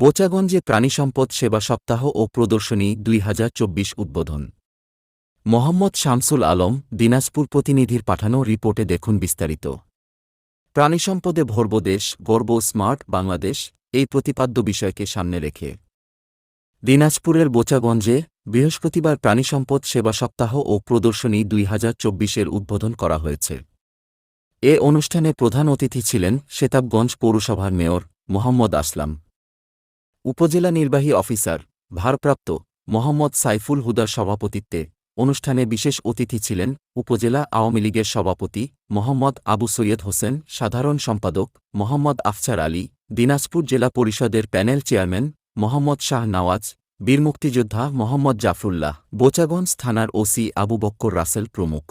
বোচাগঞ্জে প্রাণিসম্পদ সেবা সপ্তাহ ও প্রদর্শনী দুই হাজার চব্বিশ উদ্বোধন। মোহাম্মদ শামসুল আলম, দিনাজপুর প্রতিনিধির পাঠানো রিপোর্টে দেখুন বিস্তারিত। প্রাণিসম্পদে ভরব দেশ, গর্ব স্মার্ট বাংলাদেশ, এই প্রতিপাদ্য বিষয়কে সামনে রেখে। দিনাজপুরের বোচাগঞ্জে বৃহস্পতিবার প্রাণিসম্পদ সেবা সপ্তাহ ও প্রদর্শনী দুই এর উদ্বোধন করা হয়েছে। এ অনুষ্ঠানে প্রধান অতিথি ছিলেন সেতাবগঞ্জ পৌরসভার মেয়র মোহাম্মদ আসলাম। উপজেলা নির্বাহী অফিসার, ভারপ্রাপ্ত মোহাম্মদ সাইফুল হুদার সভাপতিত্বে অনুষ্ঠানে বিশেষ অতিথি ছিলেন উপজেলা আওয়ামী লীগের সভাপতি মোহাম্মদ আবু সৈয়দ হোসেন, সাধারণ সম্পাদক মোহাম্মদ আফসার আলী, দিনাজপুর জেলা পরিষদের প্যানেল চেয়ারম্যান মোহাম্মদ শাহ নওয়াজ, বীর মুক্তিযোদ্ধা মোহাম্মদ জাফরুল্লাহ, বোচাগঞ্জ থানার ওসি আবু বক্কর রাসেল প্রমুখ।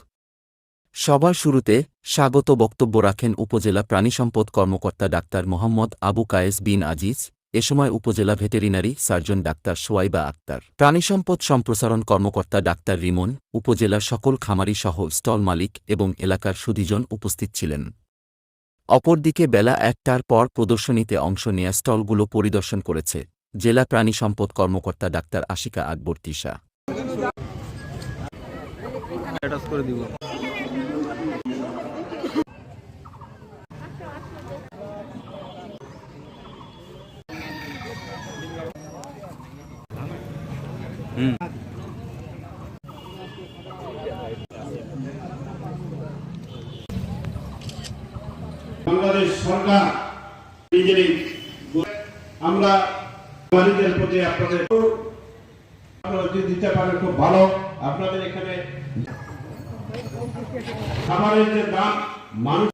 সবার শুরুতে স্বাগত বক্তব্য রাখেন উপজেলা প্রাণিসম্পদ কর্মকর্তা ডাক্তার মোহাম্মদ আবু কায়েস বিন আজিজ এ সময় উপজেলা ভেটেরিনারি সার্জন ডাক্তার সোয়াইবা আক্তার। প্রাণিসম্পদ সম্প্রসারণ কর্মকর্তা ডাক্তার রিমন, উপজেলার সকল খামারি সহ স্টল মালিক এবং এলাকার সুদীজন উপস্থিত ছিলেন। অপরদিকে বেলা একটার পর প্রদর্শনীতে অংশ নেয়া স্টলগুলো পরিদর্শন করেছে, জেলা প্রাণী সম্পদ কর্মকর্তা ডাক্তার আশিকা আকবর তিশা। বাংলাদেশ সরকার নিজেরই আমরা যদি দিতে পারেন খুব ভালো। আপনাদের এখানে খাবারের যে দাম, মানুষ